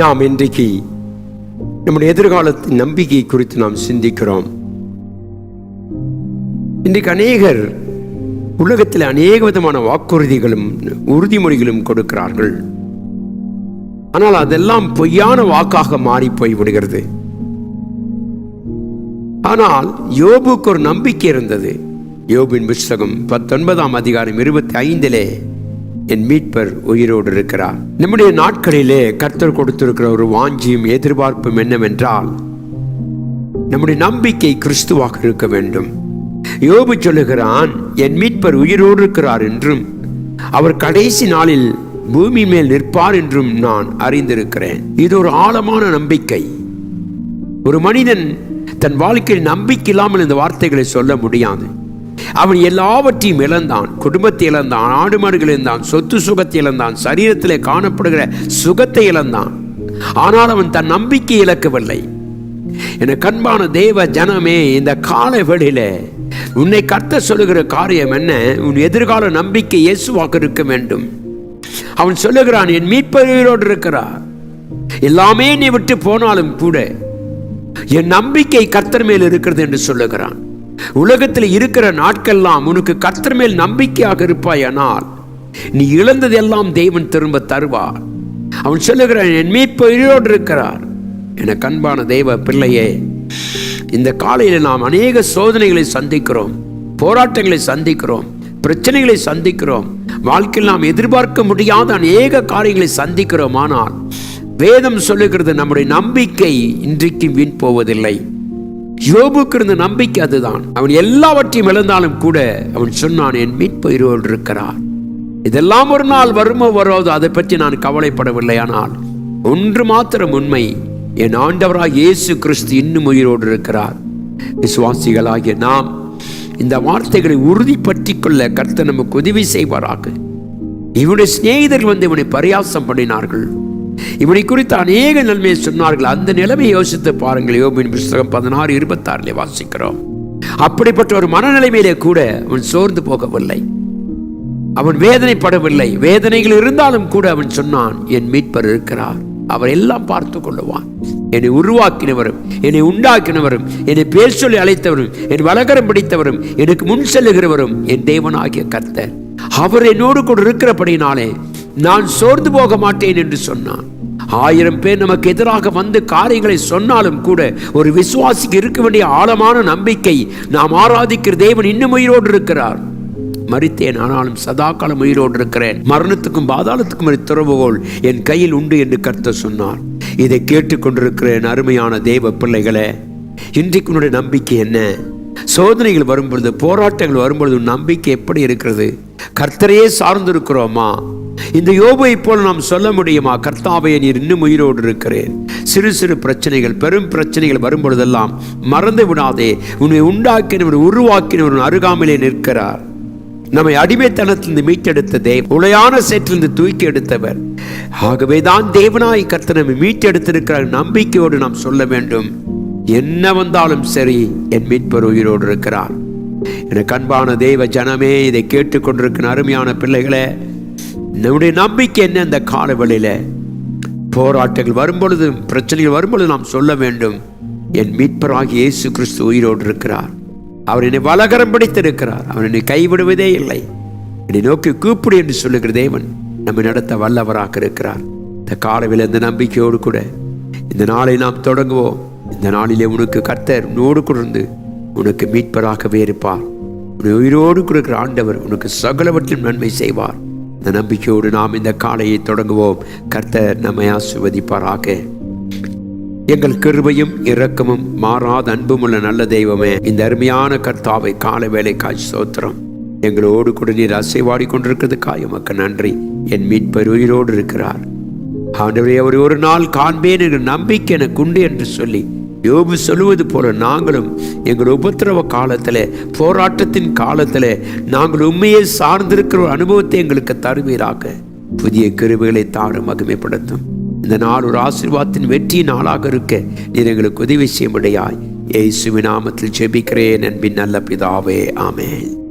நாம் இன்றைக்கு நம்முடைய எதிர்காலத்தின் நம்பிக்கை குறித்து நாம் சிந்திக்கிறோம். இன்றைக்கு அநேகர் உலகத்தில் அநேக விதமான வாக்குறுதிகளும் உறுதிமொழிகளும் கொடுக்கிறார்கள். ஆனால் அதெல்லாம் பொய்யான வாக்காக மாறி போய் விடுகிறது. ஆனால் யோபுக்கு ஒரு நம்பிக்கை இருந்தது. யோபின் புஸ்தகம் பத்தொன்பதாம் அதிகாரம் இருபத்தி ஐந்திலே என் மீட்பர் உயிரோடு இருக்கிறார். நம்முடைய நாட்களிலே கர்த்தர் கொடுத்திருக்கிற ஒரு வாஞ்சியும் எதிர்பார்ப்பும் என்னவென்றால் நம்முடைய நம்பிக்கை கிறிஸ்துவாக இருக்க வேண்டும். யோபு சொல்லுகிறான் என் மீட்பர் உயிரோடு இருக்கிறார் என்றும் அவர் கடைசி நாளில் பூமி மேல் நிற்பார் என்றும் நான் அறிந்திருக்கிறேன். இது ஒரு ஆழமான நம்பிக்கை. ஒரு மனிதன் தன் வாழ்க்கையில் நம்பிக்கை இல்லாமல் இந்த வார்த்தைகளை சொல்ல முடியாது. அவன் எல்லாவற்றையும் இழந்தான். குடும்பத்தை இழந்தான். ஆடு மாடுகள் இழந்தான். சொத்து சுகத்தை இழந்தான். சரீரத்தில் காணப்படுகிற சுகத்தை இழந்தான். ஆனால் அவன் தன் நம்பிக்கை இழக்கவில்லை. என கண்பான தேவ ஜனமே இந்த கால வெளியில உன்னை கத்த சொல்லுகிற காரியம் என்ன? உன் எதிர்கால நம்பிக்கை இயேசுவாக இருக்க வேண்டும். அவன் சொல்லுகிறான் என் மீட்பரோடு இருக்கிறார். எல்லாமே நீ விட்டு போனாலும் கூட என் நம்பிக்கை கர்த்தர் மேல் இருக்கிறது என்று சொல்லுகிறான். உலகத்தில் இருக்கிற நாட்கள்லாம் உனக்கு கர்த்தர் மேல் நம்பிக்கையாக இருப்பாயானால் நீ இழந்ததெல்லாம் தேவன் திரும்ப தருவார். அவன் சொல்லுகிறான் என் மீட்பரோடு இருக்கிறார். என கண்பான தெய்வ பிள்ளையே இந்த காலையில் நாம் அநேக சோதனைகளை சந்திக்கிறோம் போராட்டங்களை சந்திக்கிறோம் பிரச்சனைகளை சந்திக்கிறோம் வாழ்க்கையில் நாம் எதிர்பார்க்க முடியாத அநேக காரியங்களை சந்திக்கிறோம் ஆனால் வேதம் சொல்லுகிறது நம்முடைய நம்பிக்கை இன்றைக்கும் வீண் போவதில்லை. யோபுக்கு இருந்த நம்பிக்கை அதுதான். அவன் எல்லாவற்றையும் இழந்தாலும் கூட அவன் சொன்னான் என் மீட்பயிரோடு இருக்கிறார். இதெல்லாம் ஒரு நாள் வருமோ வராதோ அதை பற்றி நான் கவலைப்படவில்லை. ஆனால் ஒன்று மாத்திரம் உண்மை என் ஆண்டவராக இயேசு கிறிஸ்து இன்னும் உயிரோடு இருக்கிறார். விசுவாசிகளாகிய நாம் இந்த வார்த்தைகளை உறுதிப்பற்றி கொள்ள கர்த்தர் நமக்கு உதவி செய்வாராக. இவனுடைய சிநேகிதர்கள் வந்து இவனை பரியாசம் பண்ணினார்கள். இவனை குறித்து அநேக நன்மையை சொன்னார்கள். அந்த நிலைமையை யோசித்து பாருங்கள். யோபின் புஸ்தகம் பதினாறு இருபத்தாறுல வாசிக்கிறோம். அப்படிப்பட்ட ஒரு மனநிலைமையிலே கூட அவன் சோர்ந்து போகவில்லை. அவன் வேதனைப்படவில்லை. வேதனைகள் இருந்தாலும் கூட அவன் சொன்னான் என் மீட்பர் இருக்கிறார். அவர் எல்லாம் பார்த்து கொள்ளுவான் என்னை உருவாக்கினவரும் என்னை உண்டாக்கினவரும் என்னை பேர் சொல்லி அழைத்தவரும் என் வழக்கரம் பிடித்தவரும் எனக்கு முன் செல்லுகிறவரும் என் தேவனாகிய கர்த்தர். அவர் என்னோடு கூட இருக்கிறபடினாலே நான் சோர்ந்து போக மாட்டேன் என்று சொன்னான். ஆயிரம் பேர் நமக்கு எதிராக வந்து காரியங்களை சொன்னாலும் கூட ஒரு விசுவாசிக்கு இருக்க வேண்டிய ஆழமான நம்பிக்கை நாம் ஆராதிக்கிற தேவன் இன்னும் உயிரோடு இருக்கிறார். மறித்தேன் ஆனாலும் சதா காலம் உயிரோடு இருக்கிறேன். மரணத்துக்கும் பாதாளத்துக்கும் ஒரு துறவுகோள் என் கையில் உண்டு என்று கருத்த சொன்னார். இதை கேட்டுக்கொண்டிருக்கிறேன் அருமையான தேவ பிள்ளைகளே. இன்றைக்கு உன்னுடைய நம்பிக்கை என்ன? சோதனைகள் வரும்பொழுது போராட்டங்கள் வரும்பொழுது நம்பிக்கை எப்படி இருக்கிறது? கர்த்தரையே சார்ந்திருக்கிறோமா? இந்த யோபை போல் நாம் சொல்ல முடியுமா? கர்த்தாவை நீர் இன்னும் உயிரோடு இருக்கிறேன். சிறு சிறு பிரச்சனைகள் பெரும் பிரச்சனைகள் வரும்பொழுதெல்லாம் மறந்து விடாதே. உன்னை உண்டாக்கினவர் உருவாக்கினவர் அருகாமையிலே நிற்கிறார். நம்மை அடிமைத்தனத்திலிருந்து மீட்டெடுத்த தேவ் உளையான சேற்றிலிருந்து தூக்கி எடுத்தவர். ஆகவே தான் தேவனாய் கர்த்தனை மீட்டெடுத்திருக்கிறார். நம்பிக்கையோடு நாம் சொல்ல வேண்டும். என்ன வந்தாலும் சரி என் மீட்பர் உயிரோடு இருக்கிறார். எனக்கு அன்பான தெய்வ ஜனமே இதை கேட்டுக்கொண்டிருக்கிற அருமையான பிள்ளைகளே நம்முடைய நம்பிக்கை என்ன இந்த காலவெளியில போராட்டங்கள் வரும்பொழுது பிரச்சனைகள் வரும்பொழுது நாம் சொல்ல வேண்டும் என் மீட்பராகிய இயேசு கிறிஸ்து உயிரோடு இருக்கிறார். அவர் என்னை வலகரம் பிடித்திருக்கிறார் அவர் என்னை கைவிடுவதே இல்லை. என்னை நோக்கி கூப்பிடு என்று சொல்லுகிற தேவன் நம்மை நடத்த வல்லவராக இருக்கிறார். இந்த காலவில் இந்த நம்பிக்கையோடு கூட இந்த நாளை நாம் தொடங்குவோம். இந்த நாளிலே உனக்கு கர்த்தர் உன்னோடு கொடுந்து உனக்கு மீட்பராகவே இருப்பார். உன்னை உயிரோடு கொடுக்கிற ஆண்டவர் உனக்கு சகலவற்றிலும் நன்மை செய்வார். இந்த நம்பிக்கையோடு நாம் இந்த காலையை தொடங்குவோம். கர்த்தர் நம்மை ஆசிர்வதிப்பாராக. எங்கள் கிருபையும் இரக்கமும் மாறாத அன்பும் உள்ள நல்ல தெய்வமே இந்த அருமையான கர்த்தாவை கால வேலை காட்சி சோத்திரம் எங்களோடு கூட நீர் அசைவாடி கொண்டிருக்கிறதுக்காக உமக்கு நன்றி. என் மீட்பர் உயிரோடு இருக்கிறார். ஆண்டவரே அவர் ஒரு நாள் காண்பேன் என்ற நம்பிக்கை எனக்கு உண்டு என்று சொல்லி யோபு சொல்லுவது போல நாங்களும் எங்கள் உபத்திரவ காலத்தில் போராட்டத்தின் காலத்தில் நாங்கள் உண்மையை சார்ந்திருக்கிற ஒரு அனுபவத்தை எங்களுக்கு தருவீராக. புதிய கருவிகளை தாரும் மகிமைப்படுத்தும். இந்த நாள் ஒரு ஆசீர்வாதத்தின் வெற்றி நாளாக இருக்க நீர் எங்களுக்கு உதவி செய்யும்படியாய். ஏசுவி நாமத்தில் ஜெபிக்கிறேன் அன்பின் நல்ல பிதாவே ஆமேன்.